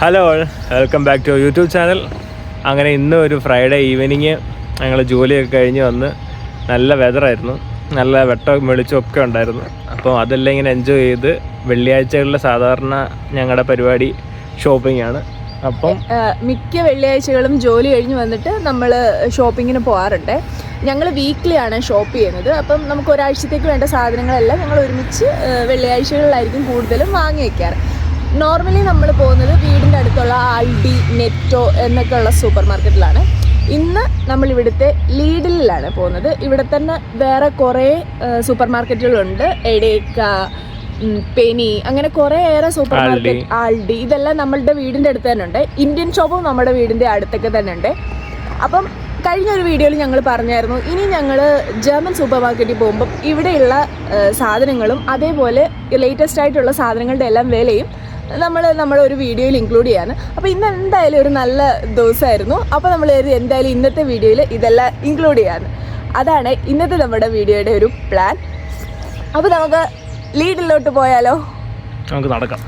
Hello welcome back to YouTube channel അങ്ങനെ ഇന്ന് ഒരു ഫ്രൈഡേ ഈവനിങ് ഞങ്ങൾ ജോലിയൊക്കെ കഴിഞ്ഞ് വന്ന് നല്ല വെതറായിരുന്നു നല്ല വെട്ടവും വെളിച്ചവും ഒക്കെ ഉണ്ടായിരുന്നു. അപ്പോൾ അതെല്ലാം ഇങ്ങനെ എൻജോയ് ചെയ്ത് വെള്ളിയാഴ്ചകളിൽ സാധാരണ ഞങ്ങളുടെ പരിപാടി ഷോപ്പിംഗ് ആണ്. അപ്പം മിക്ക വെള്ളിയാഴ്ചകളും ജോലി കഴിഞ്ഞ് വന്നിട്ട് നമ്മൾ ഷോപ്പിങ്ങിന് പോകാറുണ്ട് ഞങ്ങൾ വീക്ക്ലി ആണ് ഷോപ്പ് ചെയ്യുന്നത്. അപ്പം നമുക്ക് ഒരാഴ്ചത്തേക്ക് വേണ്ട സാധനങ്ങളെല്ലാം ഞങ്ങൾ ഒരുമിച്ച് വെള്ളിയാഴ്ചകളിലായിരിക്കും കൂടുതലും വാങ്ങി വയ്ക്കാറ് നോർമലി നമ്മൾ പോകുന്നത് വീടിന്റെ അടുത്തുള്ള ആൾഡി നെറ്റോ എന്നൊക്കെ ഉള്ള സൂപ്പർ മാർക്കറ്റിലാണ് ഇന്ന് നമ്മൾ ഇവിടുത്തെ ലീഡിലാണ് പോകുന്നത്. ഇവിടെ തന്നെ വേറെ കുറേ സൂപ്പർ മാർക്കറ്റുകളുണ്ട് എടേക്ക പെനി അങ്ങനെ കുറേ ഏറെ സൂപ്പർ മാർക്കറ്റ് ആൾഡി ഇതെല്ലാം നമ്മളുടെ വീടിന്റെ അടുത്ത് തന്നെ ഉണ്ട് ഇന്ത്യൻ ഷോപ്പും നമ്മുടെ വീടിന്റെ അടുത്തൊക്കെ തന്നെ ഉണ്ട് അപ്പം കഴിഞ്ഞ ഒരു വീഡിയോയിൽ ഞങ്ങൾ പറഞ്ഞായിരുന്നു ഇനി ഞങ്ങൾ ജർമ്മൻ സൂപ്പർ മാർക്കറ്റിൽ പോകുമ്പം ഇവിടെയുള്ള സാധനങ്ങളും അതേപോലെ ലേറ്റസ്റ്റ് ആയിട്ടുള്ള സാധനങ്ങളുടെ എല്ലാം വിലയും നമ്മൾ നമ്മുടെ ഒരു വീഡിയോയിൽ ഇൻക്ലൂഡ് ചെയ്യാണ്. അപ്പോൾ ഇന്ന് എന്തായാലും ഒരു നല്ല ദിവസമായിരുന്നു. അപ്പോൾ നമ്മൾ എന്തായാലും ഇന്നത്തെ വീഡിയോയിൽ ഇതെല്ലാം ഇൻക്ലൂഡ് ചെയ്യാൻ അതാണ് ഇന്നത്തെ നമ്മുടെ വീഡിയോയുടെ ഒരു പ്ലാൻ അപ്പോൾ നമുക്ക് ലീഡിലോട്ട് പോയാലോ? നമുക്ക് നടക്കാം.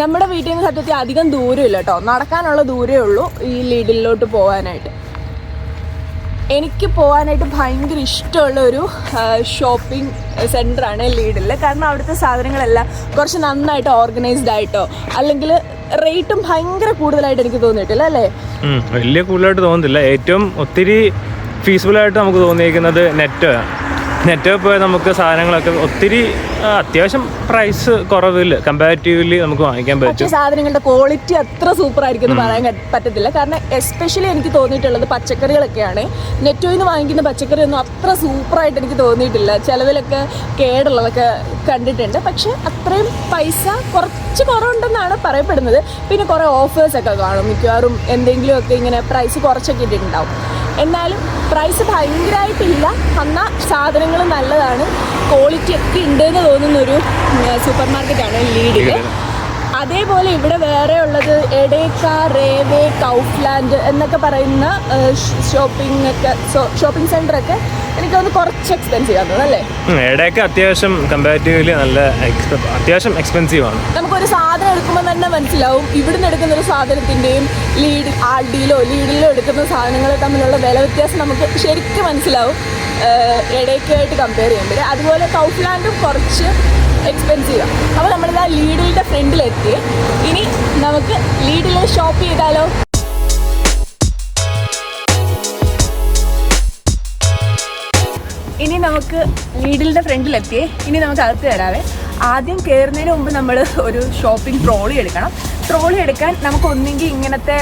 നമ്മുടെ വീട്ടിൽ നിന്ന് സത്യത്തിൽ അധികം ദൂരമില്ല കേട്ടോ. നടക്കാനുള്ള ദൂരമേ ഉള്ളൂ ഈ ലീഡിലോട്ട് പോകാനായിട്ട്. എനിക്ക് പോകാനായിട്ട് ഭയങ്കര ഇഷ്ടമുള്ള ഒരു ഷോപ്പിംഗ് സെന്ററാണ് ലീഡിൽ. കാരണം അവിടുത്തെ സാധനങ്ങളെല്ലാം കുറച്ച് നന്നായിട്ട് ഓർഗനൈസ്ഡ് ആയിട്ടോ അല്ലെങ്കിൽ റേറ്റും ഭയങ്കര കൂടുതലായിട്ട് എനിക്ക് തോന്നിയിട്ടില്ല അല്ലേ? വലിയ കൂടുതലായിട്ട് തോന്നുന്നില്ല. ഏറ്റവും ഒത്തിരി ഫീസിബിളായിട്ട് നമുക്ക് തോന്നിയിരിക്കുന്നത് നെറ്റ് നെറ്റ് പോയാൽ നമുക്ക് സാധനങ്ങളൊക്കെ ഒത്തിരി അത്യാവശ്യം പ്രൈസ് കുറവില്ല കമ്പാരിറ്റീവ്ലി നമുക്ക് വാങ്ങിക്കാൻ പക്ഷേ പറ്റും സാധനങ്ങളുടെ ക്വാളിറ്റി അത്ര സൂപ്പർ ആയിരിക്കും എന്ന് പറയാൻ പറ്റത്തില്ല. കാരണം എസ്പെഷ്യലി എനിക്ക് തോന്നിയിട്ടുള്ളത് പച്ചക്കറികളൊക്കെയാണ്. നെറ്റോയിൽ നിന്ന് വാങ്ങിക്കുന്ന പച്ചക്കറി ഒന്നും അത്ര സൂപ്പർ ആയിട്ട് എനിക്ക് തോന്നിയിട്ടില്ല. ചിലവിലൊക്കെ കേടുള്ളതൊക്കെ കണ്ടിട്ടുണ്ട്. പക്ഷെ അത്രയും പൈസ കുറച്ച് കുറവുണ്ടെന്നാണ് പറയപ്പെടുന്നത്. പിന്നെ കുറേ ഓഫേഴ്സ് ഒക്കെ കാണും. മിക്കവാറും എന്തെങ്കിലുമൊക്കെ ഇങ്ങനെ പ്രൈസ് കുറച്ചൊക്കെ ഇട്ടിട്ടുണ്ടാവും. എന്നാലും പ്രൈസ് ഭയങ്കരമായിട്ടില്ല എന്നാൽ സാധനങ്ങൾ നല്ലതാണ്. ക്വാളിറ്റി ഒക്കെ ഉണ്ട് എന്ന് തോന്നുന്ന ഒരു സൂപ്പർ മാർക്കറ്റാണ് ലീഡിൽ അതേപോലെ ഇവിടെ വേറെ ഉള്ളത് എഡേക്ക റേവേ കൗഫ്ലാൻഡ് എന്നൊക്കെ പറയുന്ന ഷോപ്പിംഗ് ഒക്കെ ഷോപ്പിംഗ് സെന്റർ ഒക്കെ എനിക്ക് തോന്നുന്നു കുറച്ച് എക്സ്പെൻസീവ് ആണ് അല്ലേ? എഡേക്ക അത്യാവശ്യം കമ്പാരിറ്റീവ്ലി നല്ല അത്യാവശ്യം എക്സ്പെൻസീവ് ആണ്. നമുക്കൊരു സാധനം എടുക്കുമ്പോൾ തന്നെ മനസ്സിലാവും. ഇവിടുന്ന് എടുക്കുന്ന ഒരു സാധനത്തിന്റെയും ലീഡ് ആഡിയിലോ ലീഡിലോ എടുക്കുന്ന സാധനങ്ങൾ തമ്മിലുള്ള വില വ്യത്യാസം നമുക്ക് ശരിക്കും മനസ്സിലാവും. എഡേക്കായിട്ട് കമ്പയർ ചെയ്യുമ്പോൾ അതുപോലെ കൗഫ്ലാൻഡും കുറച്ച് എക്സ്പെൻസീവാണ് അപ്പോൾ നമ്മളിതാ ലീഡിലിന്റെ ഫ്രണ്ടിലെത്തി. ഇനി നമുക്ക് ലീഡിൽ ഷോപ്പ് ചെയ്താലോ? ഇനി നമുക്ക് ലീഡിലിന്റെ ഫ്രണ്ടിലെത്തിയേ. ഇനി നമുക്ക് അകത്ത് തരാതെ ആദ്യം കയറുന്നതിന് മുമ്പ് നമ്മൾ ഒരു ഷോപ്പിംഗ് ട്രോളി എടുക്കണം. ട്രോളി എടുക്കാൻ നമുക്ക് ഒന്നെങ്കിൽ ഇങ്ങനത്തെ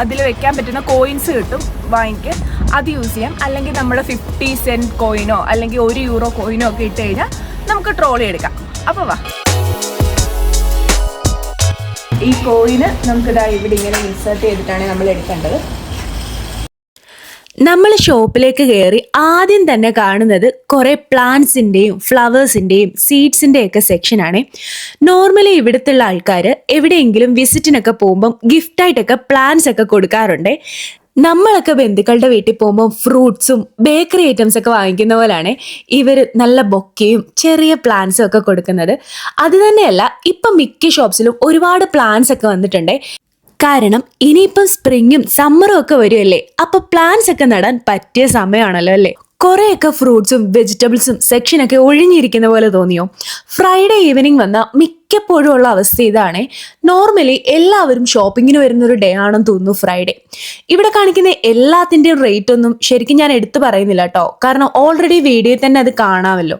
അതിൽ വെക്കാൻ പറ്റുന്ന കോയിൻസ് കിട്ടും വാങ്ങിക്ക്. അത് യൂസ് ചെയ്യാം. അല്ലെങ്കിൽ നമ്മൾ ഫിഫ്റ്റി സെന്റ് കോയിനോ അല്ലെങ്കിൽ ഒരു യൂറോ കോയിനോ ഒക്കെ ഇട്ട് കഴിഞ്ഞാൽ നമുക്ക് ട്രോളി എടുക്കാം. അപ്പോൾ വാ. ഈ കോയിന് നമുക്കിതാ ഇവിടെ ഇങ്ങനെ ഇൻസേർട്ട് ചെയ്തിട്ടാണ് നമ്മൾ എടുക്കേണ്ടത്. നമ്മൾ ഷോപ്പിലേക്ക് കയറി ആദ്യം തന്നെ കാണുന്നത് കുറേ പ്ലാന്റ്സിന്റെയും ഫ്ലവേഴ്സിന്റെയും സീഡ്സിന്റെയും ഒക്കെ സെക്ഷനാണ് നോർമലി ഇവിടുത്തുള്ള ആൾക്കാർ എവിടെയെങ്കിലും വിസിറ്റിനൊക്കെ പോകുമ്പം ഗിഫ്റ്റായിട്ടൊക്കെ പ്ലാന്റ്സ് ഒക്കെ കൊടുക്കാറുണ്ട്. നമ്മളൊക്കെ ബന്ധുക്കളുടെ വീട്ടിൽ പോകുമ്പോൾ ഫ്രൂട്ട്സും ബേക്കറി ഐറ്റംസ് ഒക്കെ വാങ്ങിക്കുന്ന പോലാണ് ഇവർ നല്ല ബൊക്കയും ചെറിയ പ്ലാന്റ്സും ഒക്കെ കൊടുക്കുന്നത്. അത് തന്നെയല്ല ഇപ്പം മിക്ക ഷോപ്സിലും ഒരുപാട് പ്ലാന്റ്സ് ഒക്കെ വന്നിട്ടുണ്ട്. കാരണം ഇനിയിപ്പം സ്പ്രിങ്ങും സമ്മറും ഒക്കെ വരുമല്ലേ അപ്പൊ പ്ലാന്റ്സ് ഒക്കെ നടാൻ പറ്റിയ സമയമാണല്ലോ അല്ലേ? കുറേയൊക്കെ ഫ്രൂട്ട്സും വെജിറ്റബിൾസും സെക്ഷനൊക്കെ ഒഴിഞ്ഞിരിക്കുന്ന പോലെ തോന്നിയോ? ഫ്രൈഡേ ഈവനിങ് വന്ന മിക്കപ്പോഴും ഉള്ള അവസ്ഥ ഇതാണ്. നോർമലി എല്ലാവരും ഷോപ്പിങ്ങിന് വരുന്ന ഒരു ഡേ ആണെന്ന് തോന്നുന്നു ഫ്രൈഡേ ഇവിടെ കാണിക്കുന്ന എല്ലാത്തിന്റെയും റേറ്റ് ഒന്നും ശരിക്കും ഞാൻ എടുത്തു പറയുന്നില്ല കേട്ടോ കാരണം ഓൾറെഡി വീഡിയോയിൽ തന്നെ അത് കാണാമല്ലോ.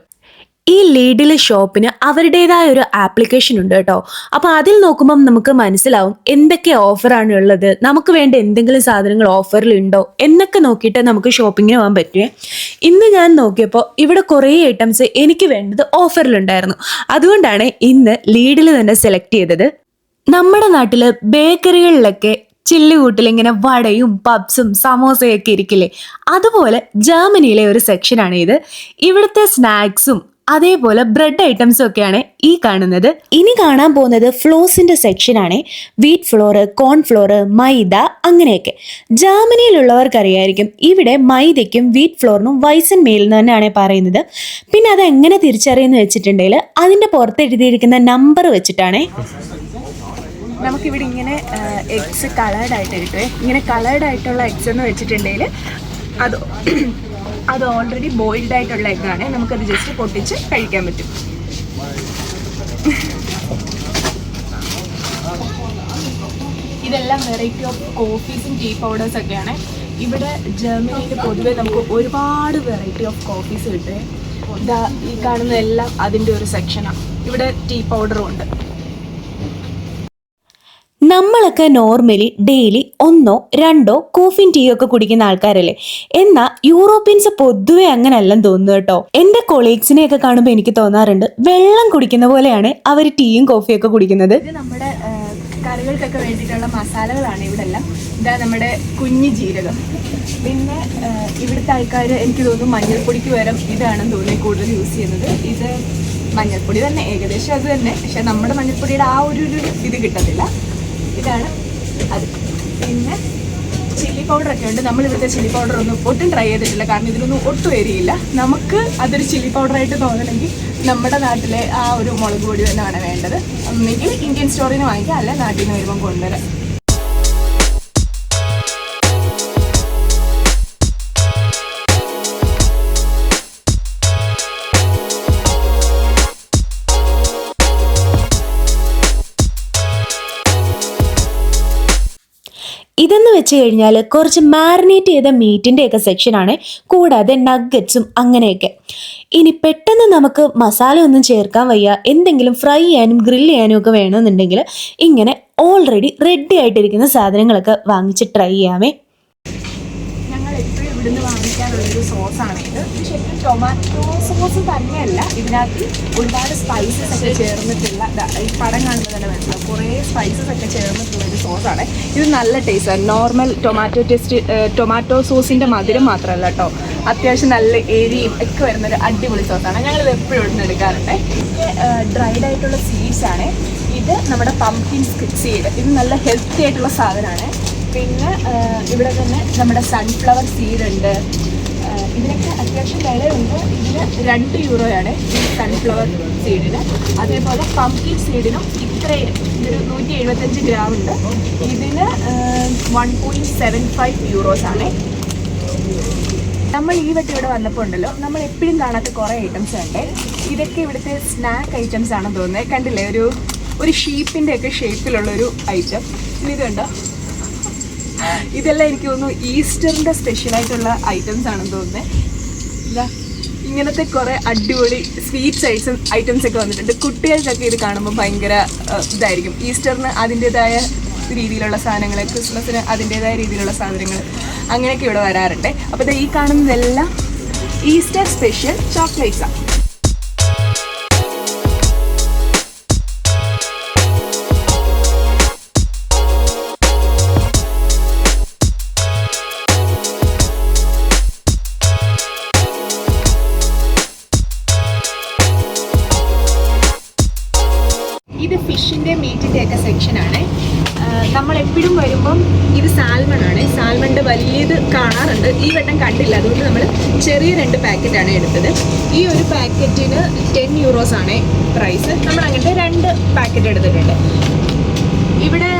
ഈ ലീഡിലെ ഷോപ്പിന് അവരുടേതായ ഒരു ആപ്ലിക്കേഷൻ ഉണ്ട് കേട്ടോ. അപ്പോൾ അതിൽ നോക്കുമ്പോൾ നമുക്ക് മനസ്സിലാവും എന്തൊക്കെ ഓഫറാണ് ഉള്ളത്. നമുക്ക് വേണ്ട എന്തെങ്കിലും സാധനങ്ങൾ ഓഫറിൽ ഉണ്ടോ എന്നൊക്കെ നോക്കിയിട്ട് നമുക്ക് ഷോപ്പിങ്ങിന് പോകാൻ പറ്റുമേ ഇന്ന് ഞാൻ നോക്കിയപ്പോൾ ഇവിടെ കുറേ ഐറ്റംസ് എനിക്ക് വേണ്ടത് ഓഫറിലുണ്ടായിരുന്നു അതുകൊണ്ടാണ് ഇന്ന് ലീഡിൽ തന്നെ സെലക്ട് ചെയ്തത്. നമ്മുടെ നാട്ടിൽ ബേക്കറികളിലൊക്കെ ചില്ലുകൂട്ടിൽ ഇങ്ങനെ വടയും പബ്സും സമോസയൊക്കെ ഇരിക്കില്ലേ? അതുപോലെ ജർമ്മനിയിലെ ഒരു സെക്ഷനാണ് ഇത്. ഇവിടുത്തെ സ്നാക്സും അതേപോലെ ബ്രെഡ് ഐറ്റംസും ഒക്കെയാണ് ഈ കാണുന്നത്. ഇനി കാണാൻ പോകുന്നത് ഫ്ലോസിന്റെ സെക്ഷനാണ് വീറ്റ് ഫ്ലോർ കോൺഫ്ലോർ മൈദ അങ്ങനെയൊക്കെ. ജർമ്മനിയിലുള്ളവർക്കറിയായിരിക്കും ഇവിടെ മൈദയ്ക്കും വീറ്റ് ഫ്ലോറിനും വൈസൻ മേലിൽ എന്ന് തന്നെയാണ് പറയുന്നത്. പിന്നെ അത് എങ്ങനെ തിരിച്ചറിയുന്നു വെച്ചിട്ടുണ്ടെങ്കിൽ അതിന്റെ പുറത്ത് എഴുതിയിരിക്കുന്ന നമ്പർ വെച്ചിട്ടാണ്. നമുക്കിവിടെ ഇങ്ങനെ എഗ്സ് കളേർഡ് ആയിട്ട് കിട്ടുമേ ഇങ്ങനെ കളേർഡ് ആയിട്ടുള്ള എഗ്സ് എന്ന് വെച്ചിട്ടുണ്ടെങ്കിൽ അത് അത് ഓൾറെഡി ബോയിൽഡ് ആയിട്ടുള്ള എഗ്ഗാണ് നമുക്കത് ജസ്റ്റ് പൊട്ടിച്ച് കഴിക്കാൻ പറ്റും. ഇതെല്ലാം വെറൈറ്റി ഓഫ് കോഫീസും ടീ പൗഡേഴ്സ് ഒക്കെയാണ്. ഇവിടെ ജർമ്മനിയിൽ പൊതുവെ നമുക്ക് ഒരുപാട് വെറൈറ്റി ഓഫ് കോഫീസ് കിട്ടും. ഇതാ ഈ കാണുന്നതെല്ലാം അതിന്റെ ഒരു സെക്ഷനാണ് ഇവിടെ ടീ പൗഡറും ഉണ്ട്. നമ്മളൊക്കെ നോർമലി ഡെയിലി ഒന്നോ രണ്ടോ കോഫിൻ ടീ ഒക്കെ കുടിക്കുന്ന ആൾക്കാരല്ലേ? എന്നാൽ യൂറോപ്യൻസ് പൊതുവെ അങ്ങനെയല്ലെന്ന് തോന്നുന്നു കേട്ടോ. എന്റെ കൊളീഗ്സിനെയൊക്കെ കാണുമ്പോൾ എനിക്ക് തോന്നാറുണ്ട് വെള്ളം കുടിക്കുന്ന പോലെയാണ് അവർ ടീയും കോഫിയും ഒക്കെ കുടിക്കുന്നത്. നമ്മുടെ കറികൾക്കൊക്കെ വേണ്ടിയിട്ടുള്ള മസാലകളാണ് ഇവിടെ എല്ലാം ഇതാ നമ്മുടെ കുഞ്ഞു ജീരകം. പിന്നെ ഇവിടുത്തെ ആൾക്കാർ എനിക്ക് തോന്നുന്നു മഞ്ഞൾപ്പൊടിക്ക് പകരം ഇതാണെന്ന് തോന്നി കൂടുതൽ യൂസ് ചെയ്യുന്നത്. ഇത് മഞ്ഞൾപ്പൊടി തന്നെ ഏകദേശം അത് തന്നെ. പക്ഷെ നമ്മുടെ മഞ്ഞൾപ്പൊടിയുടെ ആ ഒരു ഇത് കിട്ടത്തില്ല. ഇതാണ്. അത് പിന്നെ ചില്ലി പൗഡർ ഒക്കെ ഉണ്ട്. നമ്മൾ ഇവിടുത്തെ ചില്ലി പൗഡർ ഒന്നും ഒട്ടും ട്രൈ ചെയ്തിട്ടില്ല. കാരണം ഇതിനൊന്നും ഒട്ടും എരിയില്ല. നമുക്ക് അതൊരു ചില്ലി പൗഡറായിട്ട് തോന്നണമെങ്കിൽ നമ്മുടെ നാട്ടിലെ ആ ഒരു മുളക് പൊടി തന്നെയാണ് വേണ്ടത്. ഒന്നെങ്കിൽ ഇന്ത്യൻ സ്റ്റോറിൽ നിന്ന് വാങ്ങിക്കുക അല്ല നാട്ടിൽ നിന്ന് വരുമ്പോൾ കൊണ്ടുവരാം. വെച്ച് കഴിഞ്ഞാൽ കുറച്ച് മാറിനേറ്റ് ചെയ്ത മീറ്റിന്റെ ഒക്കെ സെക്ഷനാണ് കൂടാതെ നഗറ്റ്സും അങ്ങനെയൊക്കെ. ഇനി പെട്ടെന്ന് നമുക്ക് മസാല ഒന്നും ചേർക്കാൻ വയ്യ. എന്തെങ്കിലും ഫ്രൈ ചെയ്യാനും ഗ്രിൽ ചെയ്യാനും ഒക്കെ വേണമെന്നുണ്ടെങ്കിൽ ഇങ്ങനെ ഓൾറെഡി റെഡി ആയിട്ടിരിക്കുന്ന സാധനങ്ങളൊക്കെ വാങ്ങിച്ച് ട്രൈ ചെയ്യാമേ. ഇവിടുന്ന് വാങ്ങിക്കാനുള്ളൊരു സോസാണ് ഇത് ഇത്. ശരിക്കും ടൊമാറ്റോ സോസ് തന്നെയല്ല ഇതിനകത്ത് ഒരുപാട് സ്പൈസസ് ഒക്കെ ചേർന്നിട്ടുള്ള ഈ പടം കാണുമ്പോൾ തന്നെ മനസ്സിലാവും കുറേ സ്പൈസസ് ഒക്കെ ചേർന്നിട്ടുള്ള ഒരു സോസാണ് ഇത് നല്ല ടേസ്റ്റാണ് നോർമൽ ടൊമാറ്റോ ടേസ്റ്റ് ടൊമാറ്റോ സോസിന്റെ മധുരം മാത്രമല്ല കേട്ടോ അത്യാവശ്യം നല്ല എരിയും ഒക്കെ വരുന്ന ഒരു അടിപൊളി സോസാണ് ഞങ്ങളിത് എപ്പോഴും ഇവിടുന്ന് എടുക്കാറുണ്ട്. ഡ്രൈഡ് ആയിട്ടുള്ള സീഡ്സ് ആണ്. ഇത് നമ്മുടെ പംകിൻ സീഡ് ഇത് നല്ല ഹെൽത്തി ആയിട്ടുള്ള സാധനമാണ്. പിന്നെ ഇവിടെ തന്നെ നമ്മുടെ സൺഫ്ലവർ സീഡ് ഉണ്ട്. ഇതിനൊക്കെ അത്യാവശ്യം വിലയുണ്ട്. ഇതിന് രണ്ട് യൂറോയാണ് സൺഫ്ലവർ സീഡിന് അതേപോലെ പംകിൻ സീഡിനും ഇത്രയും ഇതൊരു നൂറ്റി എഴുപത്തഞ്ച് ഗ്രാം ഉണ്ട്. ഇതിന് one point seven five euros ആണ്. നമ്മൾ ഈ വട്ടം ഇവിടെ വന്നപ്പോൾ ഉണ്ടല്ലോ നമ്മൾ എപ്പോഴും കാണാത്ത കുറേ ഐറ്റംസ് ഉണ്ട്. ഇതൊക്കെ ഇവിടുത്തെ സ്നാക്ക് ഐറ്റംസ് ആണെന്ന് തോന്നുന്നത് കണ്ടില്ലേ ഒരു ഒരു ഷീപ്പിന്റെ ഒക്കെ ഷേപ്പിലുള്ള ഒരു ഐറ്റം ഇതുണ്ടോ? ഇതെല്ലാം എനിക്ക് തോന്നുന്നു ഈസ്റ്ററിന്റെ സ്പെഷ്യലായിട്ടുള്ള ഐറ്റംസ് ആണെന്ന് തോന്നുന്നത് ഇങ്ങനത്തെ കുറേ അടിപൊളി സ്വീറ്റ്സ് ഐറ്റം ഐറ്റംസ് ഒക്കെ വന്നിട്ടുണ്ട്. കുട്ടികൾക്കൊക്കെ ഇത് കാണുമ്പോൾ ഭയങ്കര ഇതായിരിക്കും. ഈസ്റ്ററിന് അതിന്റെതായ രീതിയിലുള്ള സാധനങ്ങൾ ക്രിസ്മസിന് അതിന്റെതായ രീതിയിലുള്ള സാധനങ്ങൾ അങ്ങനെയൊക്കെ ഇവിടെ വരാറുണ്ട്. അപ്പോൾ ഈ കാണുന്നതെല്ലാം ഈസ്റ്റർ സ്പെഷ്യൽ ചോക്ലേറ്റ്സാണ് ഇത് ഫിഷിന്റെ മീറ്റിന്റെ ഒക്കെ സെക്ഷനാണ് നമ്മൾ എപ്പോഴും വരുമ്പം ഇത് സാൽമൺ ആണ്. സാൽമണിന്റെ വലിയത് കാണാറുണ്ട്. ഈ വട്ടം കണ്ടില്ല. അതുകൊണ്ട് നമ്മൾ ചെറിയ രണ്ട് പാക്കറ്റാണ് എടുത്തത്. ഈ ഒരു പാക്കറ്റിന് ടെൻ യൂറോസ് ആണ് പ്രൈസ് നമ്മൾ അങ്ങനത്തെ രണ്ട് പാക്കറ്റ് എടുത്തിട്ടുണ്ട്. ഇവിടെ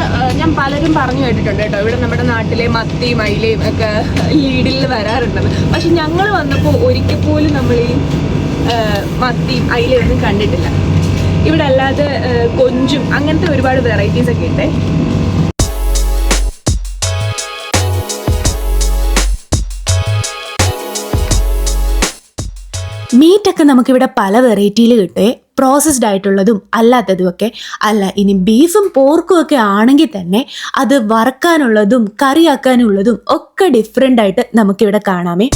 ഞാൻ പലരും പറഞ്ഞു കേട്ടിട്ടുണ്ട് കേട്ടോ. ഇവിടെ നമ്മുടെ നാട്ടിലെ മത്തി അയിലയും ഒക്കെ ലീഡിൽ വരാറുണ്ടെന്ന്. പക്ഷെ ഞങ്ങൾ വന്നപ്പോൾ ഒരിക്കൽ പോലും നമ്മൾ ഈ മത്തിയും അയിലയൊന്നും കണ്ടിട്ടില്ല. ഇവിടെ അല്ലാതെ കൊഞ്ചും അങ്ങനത്തെ ഒരുപാട് വെറൈറ്റീസ് ഒക്കെ ഉണ്ട്. മീറ്റൊക്കെ നമുക്കിവിടെ പല വെറൈറ്റിയിൽ കിട്ടേ. പ്രോസസ്ഡ് ആയിട്ടുള്ളതും അല്ലാത്തതും ഒക്കെ. അല്ല ഇനി ബീഫും പോർക്കും ഒക്കെ ആണെങ്കിൽ തന്നെ അത് വറക്കാനുള്ളതും കറിയാക്കാനുള്ളതും ഒക്കെ ഡിഫറെന്റ് ആയിട്ട് നമുക്കിവിടെ കാണാമേ.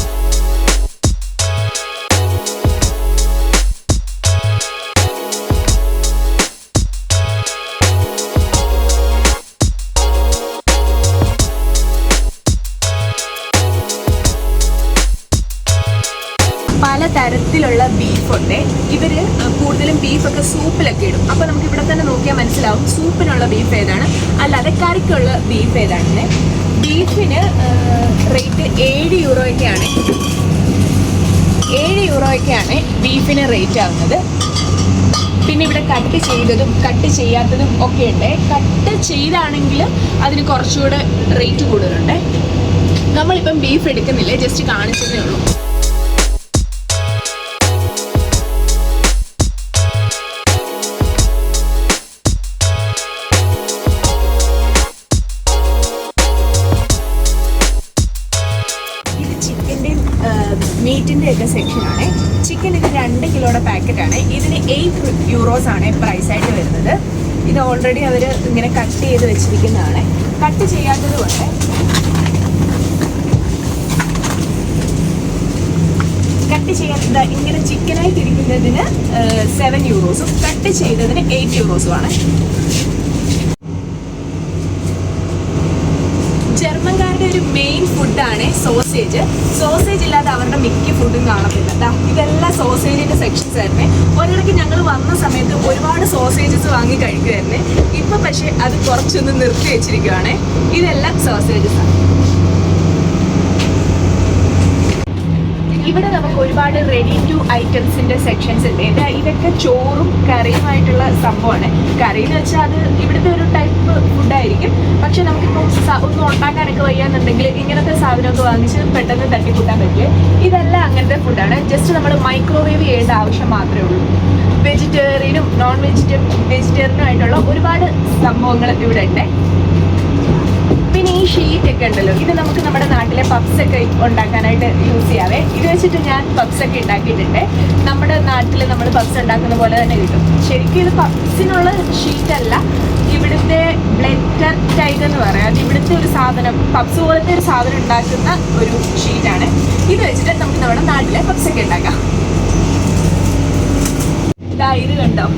ബീഫൊക്കെ സൂപ്പിലൊക്കെ ഇടും. അപ്പൊ നമുക്ക് ഇവിടെ തന്നെ നോക്കിയാൽ മനസ്സിലാവും സൂപ്പിനുള്ള ബീഫ് ഏതാണ്. അല്ലാതെ കറിക്കുള്ള ബീഫ് ഏതാണ് ബീഫിന് റേറ്റ് ഏഴ് യൂറോയൊക്കെയാണ് ഏഴ് യൂറോയൊക്കെയാണ് ബീഫിന് റേറ്റ് ആവുന്നത്. പിന്നെ ഇവിടെ കട്ട് ചെയ്തതും കട്ട് ചെയ്യാത്തതും ഒക്കെ ഉണ്ട്. കട്ട് ചെയ്താണെങ്കിൽ അതിന് കുറച്ചുകൂടെ റേറ്റ് കൂടുതലുണ്ട്. നമ്മളിപ്പം ബീഫ് എടുക്കുന്നില്ല? ജസ്റ്റ് കാണിച്ചതേ ഉള്ളൂ. മീറ്റിന്റെ ഒക്കെ സെക്ഷനാണ് ചിക്കൻ ഇത് രണ്ട് കിലോയുടെ പാക്കറ്റ് ആണ്. ഇതിന് എയ്റ്റ് യൂറോസ് ആണ് പ്രൈസ് ആയിട്ട് വരുന്നത്. ഇത് ഓൾറെഡി അവർ ഇങ്ങനെ കട്ട് ചെയ്ത് വെച്ചിരിക്കുന്നതാണ്. കട്ട് ചെയ്യാത്തത് കൊണ്ട് കട്ട് ചെയ്യാൻ ഇങ്ങനെ ചിക്കനായിട്ട് ഇരിക്കുന്നതിന് സെവൻ യൂറോസും കട്ട് ചെയ്തതിന് എയ്റ്റ് യൂറോസും ആണ്. ജർമ്മൻകാരുടെ ഒരു മെയിൻ ഫുഡാണ് സോസേജ് സോസേജ് ഇല്ലാതെ അവരുടെ മിക്ക ഫുഡും കാണത്തില്ല. ദാ ഇതെല്ലാം സോസേജിന്റെ സെക്ഷൻസ് ആയിരുന്നു. ഒരിടയ്ക്ക് ഞങ്ങൾ വന്ന സമയത്ത് ഒരുപാട് സോസേജസ് വാങ്ങി കഴിക്കുമായിരുന്നേ ഇപ്പൊ പക്ഷേ അത് കുറച്ചൊന്ന് നിർത്തി വെച്ചിരിക്കുകയാണ് ഇതെല്ലാം സോസേജസ് ഇവിടെ നമുക്ക് ഒരുപാട് റെഡി ടു ഐറ്റംസിന്റെ സെക്ഷൻസ് ഉണ്ട്. എന്താ? ഇതൊക്കെ ചോറും കറിയുമായിട്ടുള്ള സംഭവമാണ്. കറി എന്ന് വെച്ചാൽ അത് ഇവിടുത്തെ ഒരു ടൈപ്പ് ഫുഡായിരിക്കും പക്ഷെ നമുക്കിപ്പോൾ ഒന്ന് ഉണ്ടാക്കാനൊക്കെ വയ്യാന്നുണ്ടെങ്കിൽ ഇങ്ങനത്തെ സാധനമൊക്കെ വാങ്ങിച്ച് പെട്ടെന്ന് തട്ടിക്കൂട്ടാൻ പറ്റില്ല? ഇതെല്ലാം അങ്ങനത്തെ ഫുഡാണ് ജസ്റ്റ് നമ്മൾ മൈക്രോവേവ് ചെയ്യേണ്ട ആവശ്യം മാത്രമേ ഉള്ളൂ. വെജിറ്റേറിയനും നോൺ വെജിറ്റേ വെജിറ്റേറിയനും ആയിട്ടുള്ള ഒരുപാട് സംഭവങ്ങൾ ഇവിടെ ഉണ്ട്. ഒക്കെ ഉണ്ടല്ലോ. ഇത് നമുക്ക് നമ്മുടെ നാട്ടിലെ പപ്സ് ഒക്കെ ഉണ്ടാക്കാനായിട്ട് യൂസ് ചെയ്യാവേ. ഇത് വെച്ചിട്ട് ഞാൻ പപ്സ് ഒക്കെ ഉണ്ടാക്കിയിട്ടുണ്ട്. നമ്മുടെ നാട്ടിൽ നമ്മൾ പപ്സ് ഉണ്ടാക്കുന്ന പോലെ തന്നെ കിട്ടും. ശരിക്കും ഇത് പപ്സിനുള്ള ഷീറ്റ് അല്ല ഇവിടുത്തെ ബ്ലെറ്റർ ടൈഗ് എന്ന് പറയാം. അത് ഇവിടുത്തെ ഒരു സാധനം പപ്സ് പോലത്തെ ഒരു സാധനം ഉണ്ടാക്കുന്ന ഒരു ഷീറ്റാണ് ഇത് വെച്ചിട്ട് നമുക്ക് നമ്മുടെ നാട്ടിലെ പപ്സ് ഒക്കെ ഉണ്ടാക്കാം. ഇതാ ഇത് കണ്ടോ?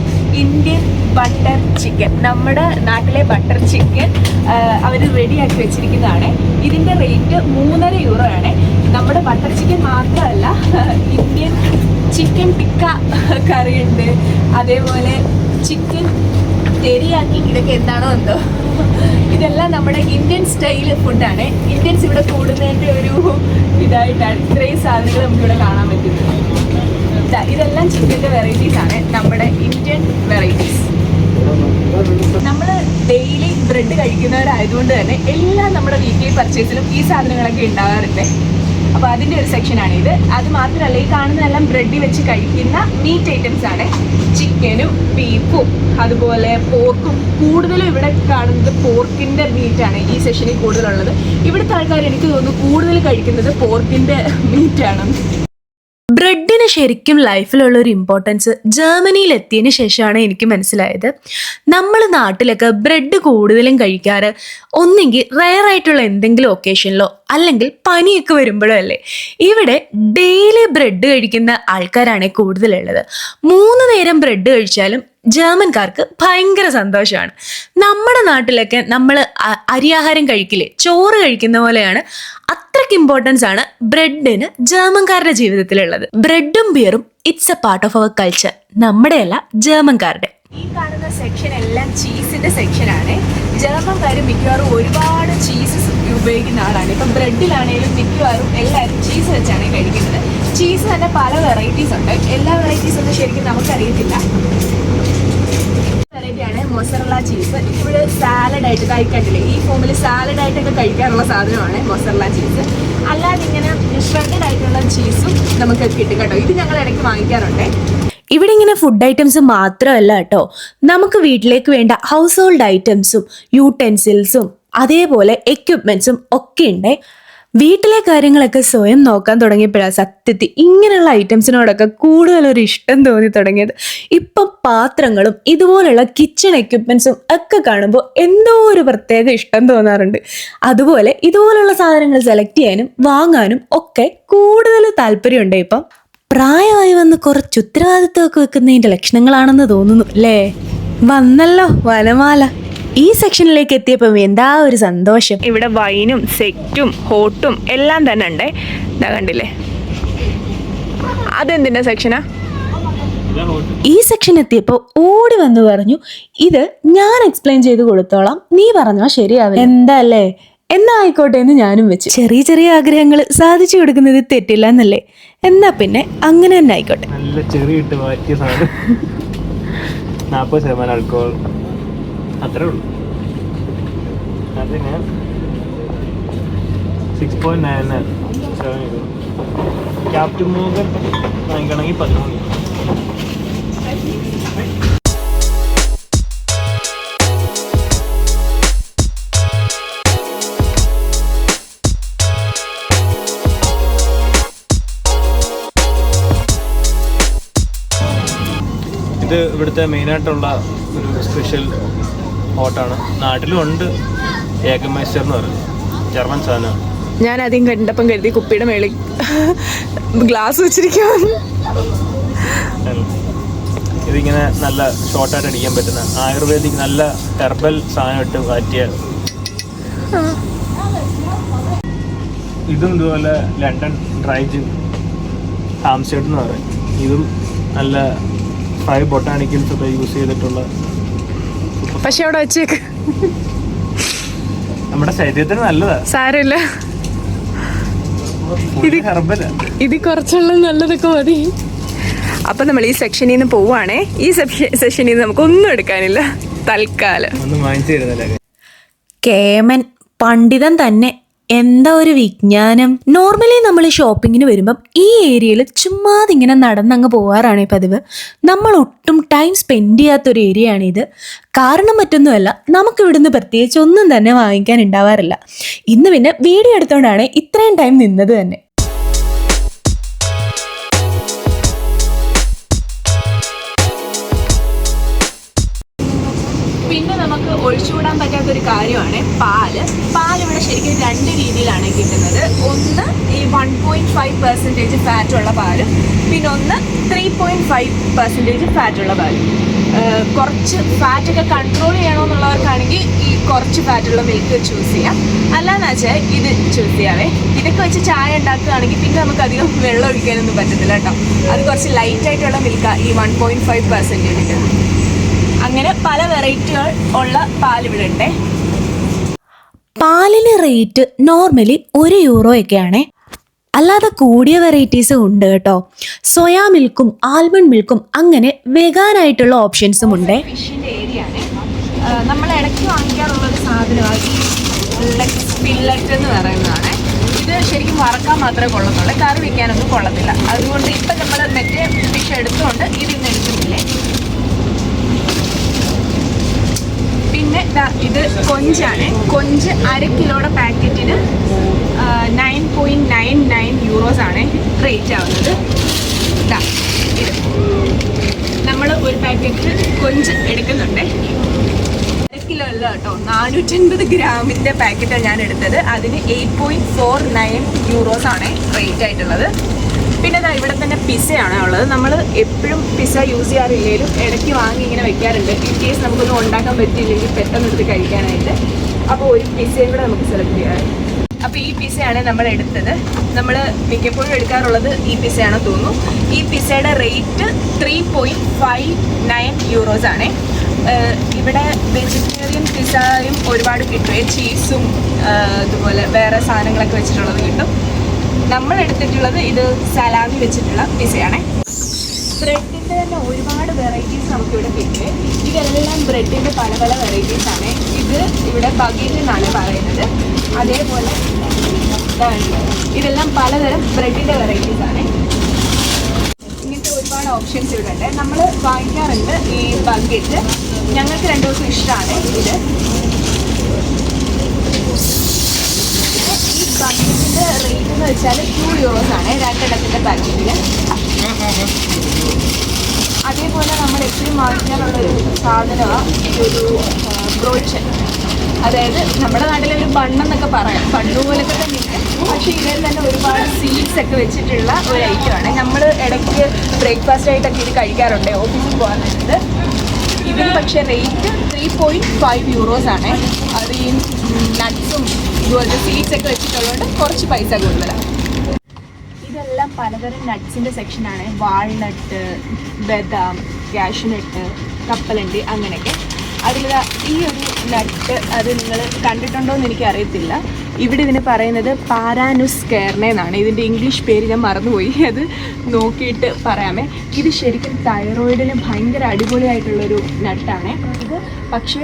ഇന്ത്യൻ ബട്ടർ ചിക്കൻ നമ്മുടെ നാട്ടിലെ ബട്ടർ ചിക്കൻ അവർ റെഡിയാക്കി വെച്ചിരിക്കുന്നതാണ്. ഇതിന്റെ റേറ്റ് മൂന്നര യൂറോ ആണ്. നമ്മുടെ ബട്ടർ ചിക്കൻ മാത്രമല്ല ഇന്ത്യൻ ചിക്കൻ ടിക്ക കറിയുണ്ട് അതേപോലെ ചിക്കൻ തെരിയാക്കി ഇതൊക്കെ എന്താണോ എന്തോ. ഇതെല്ലാം നമ്മുടെ ഇന്ത്യൻ സ്റ്റൈൽ ഫുഡാണ് ഇന്ത്യൻസ് ഇവിടെ കൂടുന്നതിന്റെ ഒരു ഇതായിട്ടാണ്. ഇത്രയും സാധനങ്ങൾ നമുക്കിവിടെ കാണാൻ പറ്റുന്നത്. ഇതെല്ലാം ചിക്കന്റെ വെറൈറ്റീസ് ആണ്. നമ്മുടെ ഇന്ത്യൻ വെറൈറ്റീസ് നമ്മൾ ഡെയിലി ബ്രെഡ് കഴിക്കുന്നവരായതുകൊണ്ട് തന്നെ എല്ലാം നമ്മുടെ വീക്കിലി പർച്ചേസിലും ഈ സാധനങ്ങളൊക്കെ ഉണ്ടാകാറുണ്ട്. അപ്പോൾ അതിന്റെ ഒരു സെക്ഷനാണ് ഇത്. അത് മാത്രമല്ല ഈ കാണുന്നതെല്ലാം ബ്രെഡിൽ വെച്ച് കഴിക്കുന്ന മീറ്റ് ഐറ്റംസ് ആണ്. ചിക്കനും ബീഫും അതുപോലെ പോർക്കും കൂടുതലും ഇവിടെ കാണുന്നത് പോർക്കിന്റെ ആണ് ഈ സെഷനിൽ കൂടുതലുള്ളത്. ഇവിടുത്തെ ആൾക്കാർ എനിക്ക് തോന്നുന്നു കൂടുതൽ കഴിക്കുന്നത് പോർക്കിന്റെ മീറ്റാണ് ബ്രെഡിന് ശരിക്കും ലൈഫിലുള്ള ഒരു ഇമ്പോർട്ടൻസ് ജർമ്മനിയിൽ എത്തിയതിന് ശേഷമാണ് എനിക്ക് മനസ്സിലായത്. നമ്മൾ നാട്ടിലൊക്കെ ബ്രെഡ് കൂടുതലും കഴിക്കാറ് ഒന്നെങ്കിൽ റയർ ആയിട്ടുള്ള എന്തെങ്കിലും ഒക്കേഷനിലോ അല്ലെങ്കിൽ പനിയൊക്കെ വരുമ്പോഴും അല്ലേ? ഇവിടെ ഡെയിലി ബ്രെഡ് കഴിക്കുന്ന ആൾക്കാരാണ് കൂടുതലുള്ളത്. മൂന്ന് നേരം ബ്രെഡ് കഴിച്ചാലും ജർമ്മൻകാർക്ക് ഭയങ്കര സന്തോഷമാണ്. നമ്മുടെ നാട്ടിലൊക്കെ നമ്മൾ അരിയാഹാരം കഴിക്കില്ലേ? ചോറ് കഴിക്കുന്ന പോലെയാണ്. അത്രയ്ക്ക് ഇമ്പോർട്ടൻസ് ആണ് ബ്രെഡിന് ജർമ്മൻകാരുടെ ജീവിതത്തിലുള്ളത്. ബ്രെഡും ബിയറും it's a part of our culture നമ്മുടെയല്ല ജർമ്മൻകാരുടെ. ഈ കാണുന്ന സെക്ഷൻ എല്ലാം ചീസിന്റെ സെക്ഷനാണ് ജർമ്മൻകാർ മിക്കവാറും ഒരുപാട് ചീസ് ഉപയോഗിക്കുന്ന ആളാണ്. ഇപ്പം ബ്രെഡിലാണെങ്കിലും മിക്കവാറും എല്ലാവരും ചീസ് വെച്ചാണ് കഴിക്കുന്നത്. ചീസ് തന്നെ പല വെറൈറ്റീസ് ഉണ്ട്. എല്ലാ വെറൈറ്റീസ് ഒന്നും ശരിക്കും നമുക്കറിയത്തില്ല. വെറൈറ്റിയാണ് മൊസറല ചീസ് ഇവിടെ സാലഡ് ആയിട്ട് കഴിക്കണ്ടില്ലേ ഈ ഫോമിൽ സാലഡ് ആയിട്ടൊക്കെ കഴിക്കാറുള്ള സാധനമാണ് മൊസറല ചീസ് അല്ലാതെ ഇങ്ങനെ ഷ്രെഡഡ് ആയിട്ടുള്ള ചീസും നമുക്ക് കിട്ടും കേട്ടോ. ഇത് ഞങ്ങൾ ഇടയ്ക്ക് വാങ്ങിക്കാറുണ്ട്. ഇവിടെ ഇങ്ങനെ ഫുഡ് ഐറ്റംസ് മാത്രമല്ല കേട്ടോ നമുക്ക് വീട്ടിലേക്ക് വേണ്ട ഹൗസ് ഹോൾഡ് ഐറ്റംസും യൂട്ടെൻസിൽസും അതേപോലെ എക്യുപ്മെന്റ്സും ഒക്കെ ഉണ്ട് വീട്ടിലെ കാര്യങ്ങളൊക്കെ സ്വയം നോക്കാൻ തുടങ്ങിയപ്പോഴാണ് സത്യത്തിൽ ഇങ്ങനെയുള്ള ഐറ്റംസിനോടൊക്കെ കൂടുതലൊരു ഇഷ്ടം തോന്നി തുടങ്ങിയത്. ഇപ്പം പാത്രങ്ങളും ഇതുപോലുള്ള കിച്ചൺ എക്യുപ്മെന്റ്സും ഒക്കെ കാണുമ്പോൾ എന്തോ ഒരു പ്രത്യേക ഇഷ്ടം തോന്നാറുണ്ട്. അതുപോലെ ഇതുപോലുള്ള സാധനങ്ങൾ സെലക്ട് ചെയ്യാനും വാങ്ങാനും ഒക്കെ കൂടുതൽ താല്പര്യമുണ്ട് ഇപ്പം? പ്രായമായി വന്ന് കുറച്ച് ഉത്തരവാദിത്വമൊക്കെ വെക്കുന്നതിന്റെ ലക്ഷണങ്ങളാണെന്ന് തോന്നുന്നു അല്ലേ? വന്നല്ലോ വനമാല. ഈ സെക്ഷനിലേക്ക് എത്തിയപ്പം എന്താ ഒരു സന്തോഷം? ഇവിടെ വൈനും സെറ്റും ഹോട്ടും എല്ലാം തന്നെ ഉണ്ട്. ഇതാ കണ്ടില്ലേ? അതെന്തിന്റെ സെക്ഷനാ? ഈ സെക്ഷൻ എത്തിയപ്പോൾ ഓടി വന്ന് പറഞ്ഞു ഇത് ഞാൻ എക്സ്പ്ലെയിൻ ചെയ്ത് കൊടുത്തോളാം. നീ പറഞ്ഞോ ശരിയാവില്ല. എന്താ അല്ലേ? എന്നാ ആയിക്കോട്ടെ എന്ന് ഞാനും വെച്ചു. ചെറിയ ചെറിയ ആഗ്രഹങ്ങൾ സാധിച്ചു കൊടുക്കുന്നത് തെറ്റില്ല എന്നല്ലേ? എന്നാ പിന്നെ അങ്ങനെ തന്നെ ആയിക്കോട്ടെ. നല്ല ചെറിയിട്ട് മാറ്റിയ സാധനം. നാൽപ്പത് ശതമാനം ആൽക്കോൾ അത്രേ ഉള്ളൂ. അതിന് six point nine seven captain വാങ്ങിക്കണമെങ്കിൽ പതിമൂന്ന് ഇത് ഇവിടുത്തെ മെയിനായിട്ടുള്ള ഒരു സ്പെഷ്യൽ ഹോട്ടാണ് നാട്ടിലും ഉണ്ട് ഏകമേസ്റ്റർ എന്ന് പറയുന്നത്. ജർമ്മൻ സാധനം. ഞാൻ ആദ്യം കണ്ടപ്പം കരുതി കുപ്പിയുടെ മേളിൽ ഗ്ലാസ് വെച്ചിരിക്കാൻ ഇതിങ്ങനെ നല്ല ഷോർട്ടായിട്ട് അടിക്കാൻ പറ്റുന്ന ആയുർവേദിക് നല്ല ഹെർബൽ സാധനം ഇട്ട് മാറ്റിയ ഇതും ഇതുപോലെ ലണ്ടൻ ഡ്രൈ ജിൻ ഹാംസ്റ്റേഡ് എന്ന് പറയും. ഇതും നല്ല ഫൈവ് ബൊട്ടാണിക്കൽസ് ഒക്കെ യൂസ് ചെയ്തിട്ടുള്ള പക്ഷെ അവിടെ വെച്ചേക്ക്. നമ്മുടെ ശരീരത്തിന് നല്ലതാ. സാരമില്ല. ഇത് കുറച്ചുള്ള നല്ലതൊക്കെ മതി. അപ്പം നമ്മൾ ഈ സെക്ഷനിൽ നിന്ന് പോവുകയാണേ ഈ സെക്ഷനിൽ നിന്ന് നമുക്ക് ഒന്നും എടുക്കാനില്ല. തൽക്കാലം. ഒന്നും വാങ്ങിച്ചു കേമൻ പണ്ഡിതൻ തന്നെ എന്താ ഒരു വിജ്ഞാനം? നോർമലി നമ്മൾ ഷോപ്പിങ്ങിന് വരുമ്പം ഈ ഏരിയയിൽ ചുമ്മാതെ ഇങ്ങനെ നടന്നങ്ങ് പോകാറാണ് പതിവ്. നമ്മൾ ഒട്ടും ടൈം സ്പെൻഡ് ചെയ്യാത്തൊരു ഏരിയ ആണിത് കാരണം മറ്റൊന്നുമല്ല നമുക്ക് ഇവിടുന്ന് പ്രത്യേകിച്ച് ഒന്നും തന്നെ വാങ്ങിക്കാൻ ഉണ്ടാവാറില്ല. ഇന്ന് പിന്നെ വീഡിയോ എടുത്തോണ്ടാണ് ഇത്രയും ടൈം നിന്നത് തന്നെ. നമുക്ക് ഒഴിച്ചുകൂടാൻ പറ്റാത്ത ഒരു കാര്യമാണ് പാൽ. പാൽ ഇവിടെ ശരിക്കും രണ്ട് രീതിയിലാണ് കിട്ടുന്നത്. ഒന്ന് ഈ one point five percentage fat ഉള്ള പാൽ പിന്നെ ഒന്ന് three point five percentage fat ഉള്ള പാൽ. കുറച്ച് ഫാറ്റൊക്കെ കൺട്രോൾ ചെയ്യണമെന്നുള്ളവർക്കാണെങ്കിൽ ഈ കുറച്ച് ഫാറ്റുള്ള മിൽക്ക് ചൂസ് ചെയ്യാം. അല്ലാന്ന് വെച്ചാൽ ഇത് ചൂസ് ചെയ്യാവേ. ഇതൊക്കെ വെച്ച് ചായ ഉണ്ടാക്കുകയാണെങ്കിൽ പിന്നെ നമുക്ക് അധികം വെള്ളം ഒഴിക്കാനൊന്നും പറ്റത്തില്ല കേട്ടോ. അത് കുറച്ച് ലൈറ്റായിട്ടുള്ള മിൽക്കാണ് ഈ വൺ പോയിന്റ് ഫൈവ് പെർസെന്റേജ് അങ്ങനെ പല വെറൈറ്റികൾ ഉള്ള പാൽ ഇവിടെ ഉണ്ട് പാലിന് റേറ്റ് നോർമലി ഒരു യൂറോ ഒക്കെയാണേ അല്ലാതെ കൂടിയ വെറൈറ്റീസ് ഉണ്ട് കേട്ടോ. സോയാ മിൽക്കും ആൽമണ്ട് മിൽക്കും അങ്ങനെ വെഗാനായിട്ടുള്ള ഓപ്ഷൻസും ഉണ്ട്. ഫിഷിന്റെ ഏരിയ ആണ് നമ്മൾ ഇടയ്ക്ക് വാങ്ങിക്കാറുള്ള ഒരു സാധനമാണ് പില്ലറ്റ് എന്ന് പറയുന്നതാണ്. ഇത് ശരിക്കും വറക്കാൻ മാത്രമേ കൊള്ളത്തുള്ളൂ. കറി വെക്കാനൊന്നും കൊള്ളത്തില്ല. അതുകൊണ്ട് ഇപ്പം നമ്മൾ മറ്റേ ഫിഷ് എടുത്തുകൊണ്ട് ഇതിന്ന് എടുക്കുന്നില്ലേ? ഇത് കൊഞ്ചാണ്. കൊഞ്ച് അര കിലോയുടെ പാക്കറ്റിന് nine point nine nine euros ആണ് റേറ്റ് ആവുന്നത്. ദാ ഇത്. നമ്മൾ ഒരു പാക്കറ്റ് കൊഞ്ച് എടുക്കുന്നുണ്ട്. കിലോ അല്ല കേട്ടോ നാനൂറ്റൻപത് ഗ്രാമിന്റെ പാക്കറ്റാണ് ഞാൻ എടുത്തത്. അതിന് eight point four nine euros ആണ് റേറ്റ് ആയിട്ടുള്ളത്. പിന്നെ ഇതാ ഇവിടെ തന്നെ പിസയാണ് ഉള്ളത്. നമ്മൾ എപ്പോഴും പിസ യൂസ് ചെയ്യാറില്ലെങ്കിലും ഇടയ്ക്ക് വാങ്ങി ഇങ്ങനെ വെക്കാറുണ്ട്. ഇൻ കേസ് നമുക്കൊന്നും ഉണ്ടാക്കാൻ പറ്റിയില്ലെങ്കിൽ പെട്ടെന്ന് എടുത്ത് കഴിക്കാനായിട്ട്. അപ്പോൾ ഒരു പിസയും കൂടെ നമുക്ക് സെലക്ട് ചെയ്യാം. അപ്പോൾ ഈ പിസയാണ് നമ്മൾ എടുത്തത്. നമ്മൾ മിക്കപ്പോഴും എടുക്കാറുള്ളത് ഈ പിസയാണ് തോന്നുന്നു. ഈ പിസയുടെ rate three point five nine euros ആണ്. ഇവിടെ വെജിറ്റേറിയൻ പിസയും ഒരുപാട് കിട്ടും. ചീസും അതുപോലെ വേറെ സാധനങ്ങളൊക്കെ വെച്ചിട്ടുള്ളത് കിട്ടും. നമ്മൾ എടുത്തിട്ടുള്ളത് ഇത് സലാമി വെച്ചിട്ടുള്ള പിസയാണ് ബ്രെഡിന്റെ തന്നെ ഒരുപാട് വെറൈറ്റീസ് നമുക്കിവിടെ കിട്ടും. ഇതെല്ലാം ബ്രെഡിന്റെ പല പല വെറൈറ്റീസ് ആണ്. ഇത് ഇവിടെ ബഗീൽ എന്നാണ് പറയുന്നത്. അതേപോലെ. ഇതെല്ലാം പലതരം ബ്രെഡിന്റെ വെറൈറ്റീസ് ആണ്. ഇങ്ങനത്തെ ഒരുപാട് ഓപ്ഷൻസ് ഇവിടെ ഉണ്ട് നമ്മൾ വാങ്ങിക്കാറുണ്ട് ഈ ബക്കറ്റ് ഞങ്ങൾക്ക് രണ്ടു ദിവസം ഇഷ്ടമാണ് ഇത്. ഈ ബക്കറ്റിന്റെ റേറ്റ് എന്ന് വെച്ചാൽ ടു യൂറോസ് ആണ് രണ്ടെണ്ണത്തിന്റെ പാക്കറ്റിന് അതേപോലെ നമ്മൾ എപ്പോഴും വാങ്ങിക്കാനുള്ള ഒരു സാധനമാണ് ഒരു ബ്രോച്ച് അതായത് നമ്മുടെ നാട്ടിലെ ഒരു ബണ്ണെന്നൊക്കെ പറയാം. ബണ്ണ് പോലൊക്കെ തന്നെ പക്ഷേ ഇതിൽ തന്നെ ഒരുപാട് സീഡ്സ് ഒക്കെ വെച്ചിട്ടുള്ള ഒരു ഐറ്റമാണ് നമ്മൾ ഇടയ്ക്ക് ബ്രേക്ക്ഫാസ്റ്റ് ആയിട്ടൊക്കെ ഇത് കഴിക്കാറുണ്ട് ഓഫീസിൽ പോകാൻ വേണ്ടിയിട്ട് ഇതിന് പക്ഷേ rate three point five euros ആണ്. അത് ഈ നട്ട്സും ഇതുപോലത്തെ സീഡ്സ് ഒക്കെ വെച്ചിട്ടുള്ളതുകൊണ്ട് കുറച്ച് പൈസ കൂടുതലാണ് ഇതെല്ലാം പലതരം നട്ട്സിന്റെ സെക്ഷനാണ് വാൾനട്ട് ബദാം കാഷ്നട്ട് കപ്പലണ്ടി അങ്ങനെയൊക്കെ. അതിൽ ഈ ഒരു നട്ട് അത് നിങ്ങൾ കണ്ടിട്ടുണ്ടോ എന്ന് എനിക്ക് അറിയത്തില്ല ഇവിടെ ഇതിന് പറയുന്നത് പാരാനുസ് കേർണ എന്നാണ് ഇതിന്റെ ഇംഗ്ലീഷ് പേര് ഞാൻ മറന്നുപോയി. അത് നോക്കിയിട്ട് പറയാമേ. ഇത് ശരിക്കും തൈറോയിഡിന് ഭയങ്കര അടിപൊളിയായിട്ടുള്ളൊരു നട്ടാണ്. ഇത് പക്ഷേ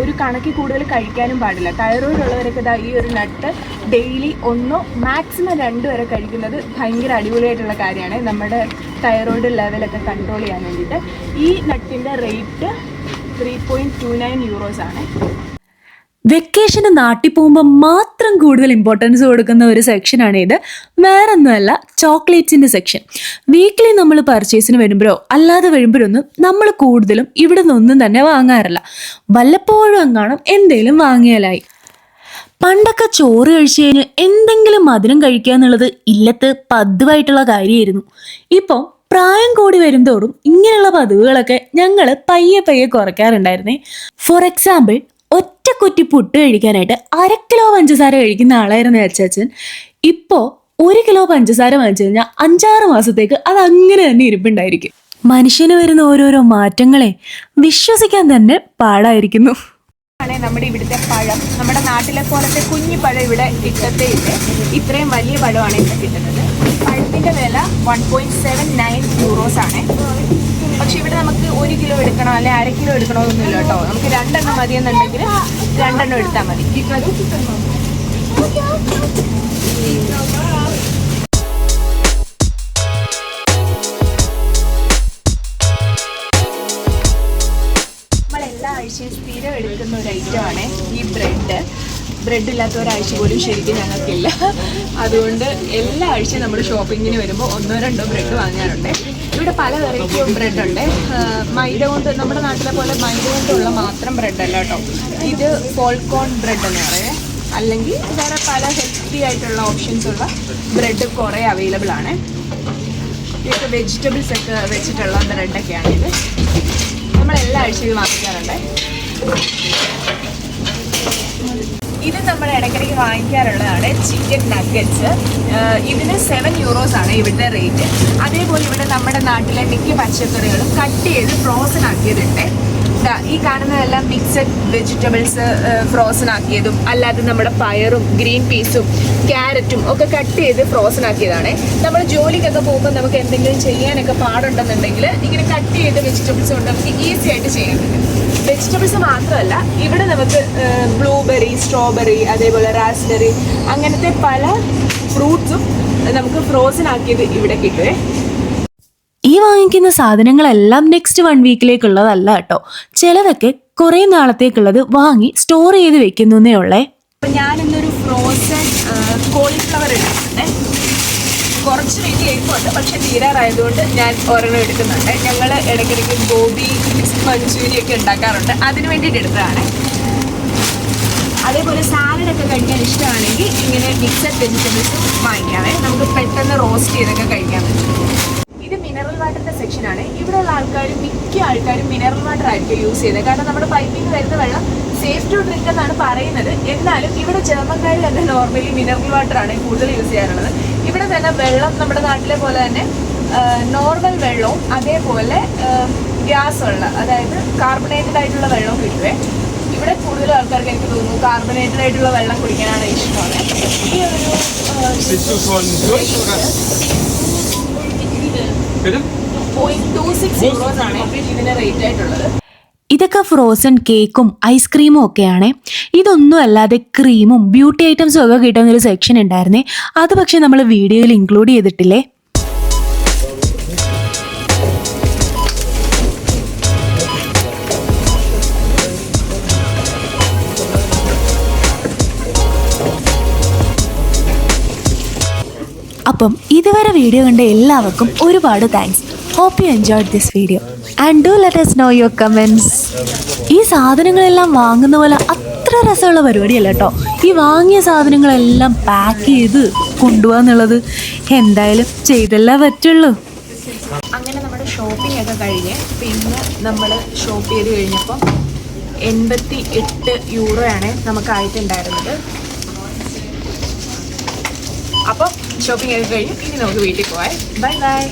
ഒരു കണക്കിൽ കൂടുതൽ കഴിക്കാനും പാടില്ല. തൈറോയിഡ് ഉള്ളവരൊക്കെ ഈ ഒരു നട്ട് ഡെയിലി ഒന്നോ മാക്സിമം രണ്ടു വരെ കഴിക്കുന്നത് ഭയങ്കര അടിപൊളിയായിട്ടുള്ള കാര്യമാണ്. നമ്മുടെ തൈറോയിഡ് ലെവലൊക്കെ കൺട്രോൾ ചെയ്യാൻ വേണ്ടിയിട്ട്. ഈ നട്ടിന്റെ rate three point two nine euros ആണ് വെക്കേഷന് നാട്ടിൽ പോകുമ്പോൾ മാത്രം കൂടുതൽ ഇമ്പോർട്ടൻസ് കൊടുക്കുന്ന ഒരു സെക്ഷനാണ് ഇത്. വേറൊന്നുമല്ല ചോക്ലേറ്റ്സിന്റെ സെക്ഷൻ വീക്കിലി നമ്മൾ പർച്ചേസിന് വരുമ്പോഴോ അല്ലാതെ വരുമ്പോഴൊന്നും നമ്മൾ കൂടുതലും ഇവിടെ നിന്നൊന്നും തന്നെ വാങ്ങാറില്ല. വല്ലപ്പോഴും എങ്ങാനും എന്തെങ്കിലും വാങ്ങിയാലായി. പണ്ടൊക്കെ ചോറ് കഴിച്ചു കഴിഞ്ഞ് എന്തെങ്കിലും മധുരം കഴിക്കുക എന്നുള്ളത് ഇല്ലത്ത് പതിവായിട്ടുള്ള കാര്യമായിരുന്നു. ഇപ്പോൾ പ്രായം കൂടി വരുംതോറും ഇങ്ങനെയുള്ള പതിവുകളൊക്കെ ഞങ്ങൾ പയ്യെ പയ്യെ കുറയ്ക്കാറുണ്ടായിരുന്നേ. ഫോർ എക്സാമ്പിൾ ഒറ്റ കുറ്റി പുട്ട് കഴിക്കാനായിട്ട് അര കിലോ പഞ്ചസാര കഴിക്കുന്ന ആളായിരുന്നു അച്ചാച്ചൻ. ഇപ്പോൾ ഒരു കിലോ പഞ്ചസാര വാങ്ങിച്ചു കഴിഞ്ഞാൽ അഞ്ചാറ് മാസത്തേക്ക് അത് അങ്ങനെ തന്നെ ഇരിപ്പുണ്ടായിരിക്കും. മനുഷ്യന് വരുന്ന ഓരോരോ മാറ്റങ്ങളെ വിശ്വസിക്കാൻ തന്നെ പാടായിരിക്കുന്നു. നമ്മുടെ ഇവിടുത്തെ പഴം. നമ്മുടെ നാട്ടിലെ പോലത്തെ കുഞ്ഞു പഴം ഇവിടെ കിട്ടത്തേ ഇല്ല. ഇത്രയും വലിയ പഴമാണ് ഇവിടെ കിട്ടുന്നത്. പഴത്തിന്റെ വില one point seven nine euros ആണ്. പക്ഷെ ഇവിടെ നമുക്ക് ഒരു കിലോ എടുക്കണോ അല്ലെ അര കിലോ എടുക്കണമെന്നൊന്നുമില്ല കേട്ടോ. നമുക്ക് രണ്ടെണ്ണം മതിയെന്നുണ്ടെങ്കിൽ രണ്ടെണ്ണം എടുത്താൽ മതി. നമ്മൾ എല്ലാ ആഴ്ചയും സ്ഥിരം എടുക്കുന്ന ഒരു ഐറ്റമാണ് ഈ ബ്രെഡ് ബ്രെഡ് ഇല്ലാത്ത ഒരാഴ്ച പോലും ശരിക്കും ഞങ്ങൾക്കില്ല. അതുകൊണ്ട് എല്ലാ ആഴ്ചയും നമ്മൾ ഷോപ്പിങ്ങിന് വരുമ്പോൾ ഒന്നോ രണ്ടോ ബ്രെഡ് വാങ്ങാറുണ്ട്. ഇവിടെ പല വെറൈറ്റി ഓഫ് ബ്രെഡ് ഉണ്ട്. മൈദ കൊണ്ട് നമ്മുടെ നാട്ടിലെ പോലെ മൈദ കൊണ്ടുള്ള മാത്രം ബ്രെഡ് അല്ല കേട്ടോ. ഇത് പോൾക്കോൺ ബ്രെഡ് എന്ന് പറയുന്നത് അല്ലെങ്കിൽ വേറെ പല ഹെൽത്തി ആയിട്ടുള്ള ഓപ്ഷൻസ് ഉള്ള ബ്രെഡ് കുറേ അവൈലബിൾ ആണ്. ഇതൊക്കെ വെജിറ്റബിൾസ് ഒക്കെ വെച്ചിട്ടുള്ള ബ്രെഡൊക്കെയാണ് ഇത്. നമ്മൾ എല്ലാ ആഴ്ചയും വാങ്ങിക്കാറുണ്ട്. ഇത് നമ്മൾ ഇടയ്ക്കിടയ്ക്ക് വാങ്ങിക്കാറുള്ളതാണ് ചിക്കൻ നഗറ്റ്സ് ഇതിന് സെവൻ യൂറോസ് ആണ് ഇവിടുത്തെ റേറ്റ് അതേപോലെ ഇവിടെ നമ്മുടെ നാട്ടിലെ മിക്ക പച്ചക്കറികളും കട്ട് ചെയ്ത് ഫ്രോസൺ ആക്കിയതുണ്ട് ഈ കാണുന്നതെല്ലാം മിക്സഡ് വെജിറ്റബിൾസ് ഫ്രോസൺ ആക്കിയതും അല്ലാതെ നമ്മുടെ പയറും ഗ്രീൻ പീസും ക്യാരറ്റും ഒക്കെ കട്ട് ചെയ്ത് ഫ്രോസൺ ആക്കിയതാണ്. നമ്മൾ ജോലിക്കൊക്കെ പോകുമ്പോൾ നമുക്ക് എന്തെങ്കിലും ചെയ്യാനൊക്കെ പാടുണ്ടെന്നുണ്ടെങ്കിൽ ഇങ്ങനെ കട്ട് ചെയ്ത് വെജിറ്റബിൾസ് കൊണ്ട് നമുക്ക് ഈസി ആയിട്ട് ചെയ്യാൻ പറ്റും. വെജിറ്റബിൾസ് മാത്രമല്ല ഇവിടെ നമുക്ക് ബ്ലൂബെറി സ്ട്രോബെറി അതേപോലെ റാസ്ബെറി അങ്ങനത്തെ പല ഫ്രൂട്ട്സും നമുക്ക് ഫ്രോസൺ ആക്കിയത് ഇവിടെ കിട്ടുവേ. ഈ വാങ്ങിക്കുന്ന സാധനങ്ങളെല്ലാം നെക്സ്റ്റ് വൺ വീക്കിലേക്കുള്ളതല്ല കേട്ടോ. ചിലതൊക്കെ കുറേ നാളത്തേക്കുള്ളത് വാങ്ങി സ്റ്റോർ ചെയ്ത് വെക്കുന്നേ ഉള്ളേ. അപ്പം ഇന്നൊരു ഫ്രോസൺ കോളിഫ്ലവർ എടുക്കുന്നുണ്ട് കുറച്ച് വലിയ എരിപ്പുണ്ട് പക്ഷെ തീരാറായതുകൊണ്ട് ഞാൻ ഒരെണ്ണം എടുക്കുന്നുണ്ട്. ഞങ്ങൾ ഇടയ്ക്കിടയ്ക്ക് ഗോബി മഞ്ചൂരി ഒക്കെ ഉണ്ടാക്കാറുണ്ട്. അതിന് വേണ്ടിയിട്ട് എടുത്തതാണ്. അതേപോലെ സാലഡൊക്കെ കഴിക്കാൻ ഇഷ്ടമാണെങ്കിൽ ഇങ്ങനെ മിക്സഡ് വെജിറ്റബിൾസും വാങ്ങിക്കാവേ നമുക്ക് പെട്ടെന്ന് റോസ്റ്റ് ചെയ്തൊക്കെ കഴിക്കാൻ പറ്റും. ഇത് മിനറൽ വാട്ടറിന്റെ സെക്ഷൻ ആണ്. ഇവിടെയുള്ള ആൾക്കാർ മിക്ക ആൾക്കാരും മിനറൽ വാട്ടർ ആയിരിക്കും യൂസ് ചെയ്യുന്നത്. കാരണം നമ്മുടെ പൈപ്പിൽ നിന്ന് വരുന്ന വെള്ളം സേഫ് ടു ഡ്രിങ്ക് എന്നാണ് പറയുന്നത്. എന്നാലും ഇവിടെ ജർമ്മക്കാർ തന്നെ നോർമലി മിനറൽ വാട്ടർ ആണ് കൂടുതൽ യൂസ് ചെയ്യാറുള്ളത്. ഇവിടെ തന്നെ വെള്ളം നമ്മുടെ നാട്ടിലെ പോലെ തന്നെ നോർമൽ വെള്ളവും അതേപോലെ ഗ്യാസ് ഉള്ള അതായത് കാർബണേറ്റഡ് ആയിട്ടുള്ള വെള്ളവും കിട്ടുവേ. ഇവിടെ കൂടുതൽ ആൾക്കാർക്ക് എനിക്ക് തോന്നുന്നു കാർബണേറ്റഡ് ആയിട്ടുള്ള വെള്ളം കുടിക്കാനാണ് ഇഷ്ടമാണ്. ഈ ഒരു? പോയിന്റ് ടു സിക്സ് ആണ് ഇതിന് റേറ്റ് ആയിട്ടുള്ളത്. ഇതൊക്കെ ഫ്രോസൺ കേക്കും ഐസ്ക്രീമും ഒക്കെയാണ്. ഇതൊന്നും അല്ലാതെ ക്രീമും ബ്യൂട്ടി ഐറ്റംസും ഒക്കെ കിട്ടുന്ന ഒരു സെക്ഷൻ ഉണ്ടായിരുന്നേ. അത് പക്ഷേ നമ്മൾ വീഡിയോയിൽ ഇൻക്ലൂഡ് ചെയ്തിട്ടില്ലേ? അപ്പം ഇതുവരെ വീഡിയോ കണ്ട എല്ലാവർക്കും ഒരുപാട് thanks hope you enjoyed this video and do let us know your comments ഈ സാധനങ്ങളെല്ലാം വാങ്ങുന്ന പോലെ അത്ര രസമുള്ള പരിപാടിയല്ല കേട്ടോ. ഈ വാങ്ങിയ സാധനങ്ങളെല്ലാം പാക്ക് ചെയ്ത് കൊണ്ടുപോകാന്നുള്ളത് എന്തായാലും ചെയ്തല്ലേ പറ്റുള്ളൂ. അങ്ങനെ നമ്മുടെ ഷോപ്പിംഗ് ഒക്കെ കഴിഞ്ഞ് പിന്നെ നമ്മൾ ഷോപ്പ് ചെയ്ത് കഴിഞ്ഞപ്പോൾ എൺപത്തി എട്ട് യൂറോയാണ് നമുക്കായിട്ടുണ്ടായിരുന്നത്. അപ്പം ഷോപ്പിംഗ് ഒക്കെ കഴിഞ്ഞ് ഇനി നമുക്ക് വീട്ടിൽ പോവാം. Bye bye